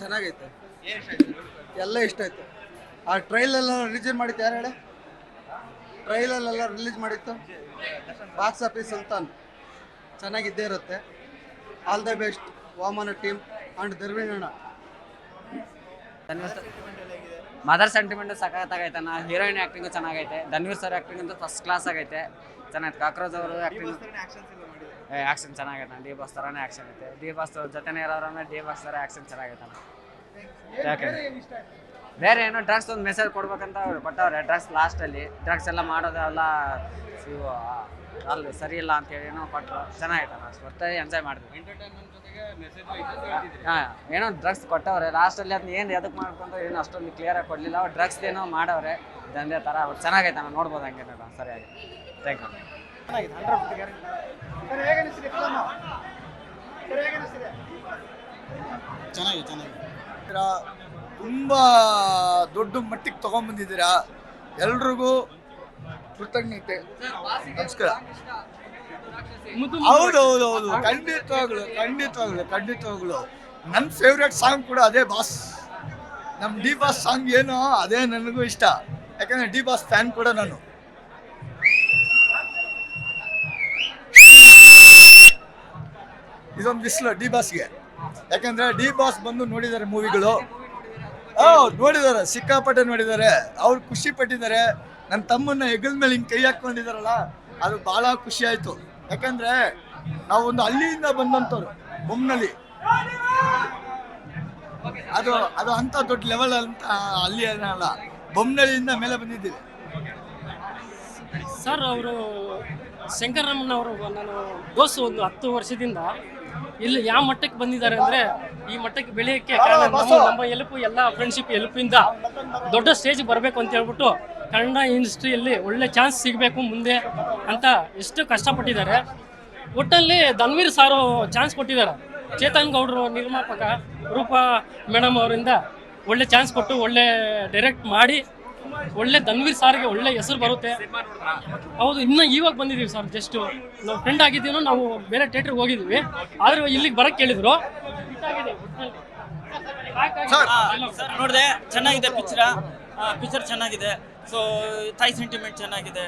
ಚೆನ್ನಾಗೈತೆ. ಎಲ್ಲ ಇಷ್ಟ ಆಯ್ತು. ಆ ಟ್ರೈಲೆಲ್ಲ ರಿಲೀಸ್ ಮಾಡಿತ್ತು ಯಾರು ಹೇಳಿ? ಟ್ರೈಲಲ್ಲೆಲ್ಲ ರಿಲೀಸ್ ಮಾಡಿತ್ತು ಬಾಕ್ಸ್ ಆಫೀಸ್ ಸುಲ್ತಾನ್. ಚೆನ್ನಾಗಿದ್ದೇ ಇರುತ್ತೆ. All the best Vamana team and ಧರ್ಮೀಣ mother sentiment ಸಖತ್ತಾಗೈತನ ಹೀರೋಯಿನ್ ಆ್ಯಕ್ಟಿಂಗು ಚೆನ್ನಾಗೈತೆ. ಧನ್ವೀರ್ ಸರ್ ಆ್ಯಕ್ಟಿಂಗ್ ಅಂತೂ ಫಸ್ಟ್ ಕ್ಲಾಸ್ ಆಗೈತೆ. ಚೆನ್ನಾಗೈತೆ ಕಾಕ್ರೋಜ್ ಅವರು ಆ್ಯಕ್ಟಿಂಗ್ ಆ್ಯಕ್ಷನ್ ಚೆನ್ನಾಗೈತೆ ಡಿ ಬಾಸ್ ಥರನೇ ಆ್ಯಕ್ಷನ್ ಐತೆ. ಡಿ ಬಾಸ್ ಜೊತೆನೇ ಇರೋರನ್ನ ಡಿ ಬಾಸ್ ಥರ ಆ್ಯಕ್ಷನ್ ಚೆನ್ನಾಗೈತೆ ಯಾಕೆ? ಬೇರೆ ಏನೋ ಡ್ರಗ್ಸ್ ಒಂದು ಮೆಸೇಜ್ ಕೊಡ್ಬೇಕಂತ ಅವ್ರು ಕೊಟ್ಟವ್ರೆ. ಡ್ರಗ್ಸ್ ಲಾಸ್ಟಲ್ಲಿ ಡ್ರಗ್ಸ್ ಎಲ್ಲ ಮಾಡೋದೆಲ್ಲ ಅಲ್ಲಿ. ಸರಿ ಇಲ್ಲ ಅಂತೇಳಿ ಏನೋ ಕೊಟ್ಟರು ಚೆನ್ನಾಗೈತೆ ಅಷ್ಟು ಒಟ್ಟಾಗಿ ಎಂಜಾಯ್ ಮಾಡಿದ್ವಿ. ಹಾಂ ಏನೋ ಡ್ರಗ್ಸ್ ಕೊಟ್ಟವ್ರೆ. ಲಾಸ್ಟಲ್ಲಿ ಅದನ್ನ ಏನು ಎದಕ್ಕೆ ಮಾಡ್ಕೊಂಡು ಏನು ಅಷ್ಟೊಂದು ಕ್ಲಿಯರಾಗಿ ಕೊಡಲಿಲ್ಲ. ಅವ್ರು ಡ್ರಗ್ಸ್ ಏನೋ ಮಾಡವ್ರೆ. ದಂಧೆ ಥರ, ಅವ್ರು ಚೆನ್ನಾಗೈತೆ, ನಾನು ನೋಡ್ಬೋದು ಹಂಗೆ ಸರಿಯಾಗಿ. ಥ್ಯಾಂಕ್ ಯು ಚೆನ್ನಾಗಿದೆ ಚೆನ್ನಾಗಿದೆ. ತುಂಬ ದೊಡ್ಡ ಮಟ್ಟಿಗೆ ತೊಗೊಂಬಂದಿದ್ದೀರಾ ಎಲ್ರಿಗೂ ಕೃತಜ್ಞತೆ. ನಮಸ್ಕಾರ. ಹೌದು ಹೌದು ಹೌದು. ಖಂಡಿತವಾಗ್ಲು ಖಂಡಿತವಾಗ್ಲು ಖಂಡಿತವಾಗ್ಲು. ನನ್ನ ಫೇವ್ರೆಟ್ ಸಾಂಗ್ ಕೂಡ ಅದೇ ಬಾಸ್ ನಮ್ಮ ಡಿ ಬಾಸ್ ಸಾಂಗ್ ಏನೋ ಅದೇ ನನಗೂ ಇಷ್ಟ. ಯಾಕಂದ್ರೆ ಡಿ ಬಾಸ್ ಫ್ಯಾನ್ ಕೂಡ ನಾನು. ಇದೊಂದು ಬಿಸಿಲು ಡಿ ಬಾಸ್ಗೆ. ಯಾಕಂದ್ರೆ ಡಿ ಬಾಸ್ ಬಂದು ನೋಡಿದ್ದಾರೆ ಮೂವಿಗಳು. ಓ, ನೋಡಿದ್ದಾರೆ, ಸಿಕ್ಕಾಪಟ್ಟೆ ನೋಡಿದ್ದಾರೆ. ಅವ್ರು ಖುಷಿ ಪಟ್ಟಿದ್ದಾರೆ. ನನ್ನ ತಮ್ಮನ್ನ ಹೆಗಲ್ ಮೇಲೆ ಹಿಂಗೆ ಕೈ ಹಾಕೊಂಡಿದಾರಲ್ಲ ಅದು ಬಹಳ ಖುಷಿ ಆಯ್ತು. ಯಾಕಂದ್ರೆ ನಾವೊಂದು ಹಳ್ಳಿಯಿಂದ ಬಂದಂಥವ್ರು ಬೊಮ್ಮನಲ್ಲಿ ಅದು ಅದು ಅಂತ ದೊಡ್ಡ ಲೆವೆಲ್ ಅಂತ ಅಲ್ಲಿ ಅಲ್ಲ ಬೊಮ್ಮನಳ್ಳಿಯಿಂದ ಮೇಲೆ ಬಂದಿದ್ದೀವಿ ಸರ್ ಅವರು ಶಂಕರಮ್ಮನವರು ನಾನು ದೋಸು ಒಂದು ಹತ್ತು ವರ್ಷದಿಂದ ಇಲ್ಲಿ ಯಾವ ಮಟ್ಟಕ್ಕೆ ಬಂದಿದ್ದಾರೆ ಅಂದರೆ ಈ ಮಟ್ಟಕ್ಕೆ ಬೆಳೆಯೋಕ್ಕೆ ಕಾರಣ ನಮ್ಮ ನಮ್ಮ ಎಲುಪು ಎಲ್ಲ ಫ್ರೆಂಡ್ಶಿಪ್ ಎಲುಪಿಂದ ದೊಡ್ಡ ಸ್ಟೇಜ್ ಬರಬೇಕು ಅಂತ ಹೇಳ್ಬಿಟ್ಟು ಕನ್ನಡ ಇಂಡಸ್ಟ್ರಿಯಲ್ಲಿ ಒಳ್ಳೆ ಚಾನ್ಸ್ ಸಿಗಬೇಕು ಮುಂದೆ ಅಂತ ಎಷ್ಟು ಕಷ್ಟಪಟ್ಟಿದ್ದಾರೆ. ಒಟ್ಟಲ್ಲಿ ಧನ್ವೀರ್ ಸಾರು ಚಾನ್ಸ್ ಕೊಟ್ಟಿದ್ದಾರೆ. ಚೇತನ್ ಗೌಡರು ನಿರ್ಮಾಪಕ ರೂಪಾ ಮೇಡಮ್ ಅವರಿಂದ ಒಳ್ಳೆ ಚಾನ್ಸ್ ಕೊಟ್ಟು ಒಳ್ಳೆ ಡೈರೆಕ್ಟ್ ಮಾಡಿ, ಒಳ್ಳೆ ಧನ್ವೀರ್ ಸಾರ್ಗೆ ಒಳ್ಳೆ ಹೆಸರು ಬರುತ್ತೆ. ಹೌದು, ಇನ್ನು ಇವಾಗ ಬಂದಿದ್ದೀವಿ ಸರ್ ಜಸ್ಟ್ ನಾವು ಫ್ರೆಂಡ್ ಆಗಿದ್ದೀನೋ ನಾವು ಬೇರೆ ಥಿಯೇಟ್ರಿಗೆ ಹೋಗಿದ್ವಿ. ಆದ್ರೆ ಇಲ್ಲಿಗೆ ಬರಕ್ಕೆ ಕೇಳಿದ್ರು ನೋಡಿದೆ, ಚೆನ್ನಾಗಿದೆ ಪಿಕ್ಚರ್ ಪಿಕ್ಚರ್ ಚೆನ್ನಾಗಿದೆ. ಸೊ ತಾಯಿ ಸೆಂಟಿಮೆಂಟ್ ಚೆನ್ನಾಗಿದೆ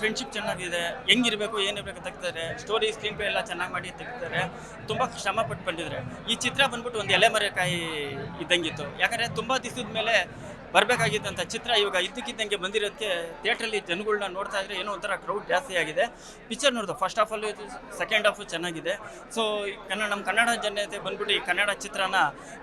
ಫ್ರೆಂಡ್ಶಿಪ್ ಚೆನ್ನಾಗಿದೆ, ಹೆಂಗಿರಬೇಕು, ಏನಿರಬೇಕು ತೆಗ್ತಾರೆ ಸ್ಟೋರಿ ಸ್ಕ್ರೀನ್ ಪ್ಲೇ ಎಲ್ಲ ಚೆನ್ನಾಗಿ ಮಾಡಿ ತೆಗ್ತಾರೆ. ತುಂಬ ಶ್ರಮ ಪಟ್ಟು ಬಂದಿದ್ದಾರೆ ಈ ಚಿತ್ರ ಬಂದ್ಬಿಟ್ಟು ಒಂದು ಎಲೆಮರೆಕಾಯಿ ಇದ್ದಂಗಿತ್ತು. ಯಾಕಂದರೆ ತುಂಬ ದಿವಸದ ಮೇಲೆ ಬರಬೇಕಾಗಿದ್ದಂಥ ಚಿತ್ರ ಇವಾಗ ಇದ್ದಕ್ಕಿದ್ದಂಗೆ ಬಂದಿರೋದಕ್ಕೆ ಥಿಯೇಟ್ರಲ್ಲಿ ಜನಗಳನ್ನ ನೋಡ್ತಾ ಇದ್ರೆ ಏನೋ ಒಂಥರ ಕ್ರೌಡ್ ಜಾಸ್ತಿ ಆಗಿದೆ. ಪಿಕ್ಚರ್ ನೋಡಿದ್ರು ಫಸ್ಟ್ ಹಾಫಲ್ಲೂ ಸೆಕೆಂಡ್ ಹಾಫು ಚೆನ್ನಾಗಿದೆ. ಸೊ ಕನ್ನಡ ನಮ್ಮ ಕನ್ನಡ ಜನತೆ ಬಂದ್ಬಿಟ್ಟು ಈ ಕನ್ನಡ ಚಿತ್ರನ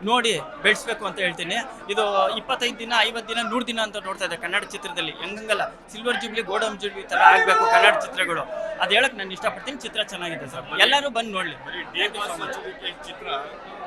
ನೋಡಿ ಬೆಳೆಸ್ಬೇಕು ಅಂತ ಹೇಳ್ತೀನಿ. ಇದು ಇಪ್ಪತ್ತೈದು ದಿನ, ಐವತ್ತು ದಿನ, ನೂರು ದಿನ ಅಂತ ನೋಡ್ತಾ ಇದೆ ಕನ್ನಡ ಚಿತ್ರದಲ್ಲಿ. ಹೆಂಗಲ್ಲ ಸಿಲ್ವರ್ ಜುಬ್ಲಿ ಗೋಡಮ್ ಜುಬ್ಲಿ ಥರ ಆಗಬೇಕು ಕನ್ನಡ ಚಿತ್ರಗಳು. ಅದು ಹೇಳಕ್ಕೆ ನಾನು ಇಷ್ಟಪಡ್ತೀನಿ, ಚಿತ್ರ ಚೆನ್ನಾಗಿದೆ ಸರ್. ಎಲ್ಲರೂ ಬಂದು ನೋಡಲಿ. ಚಿತ್ರ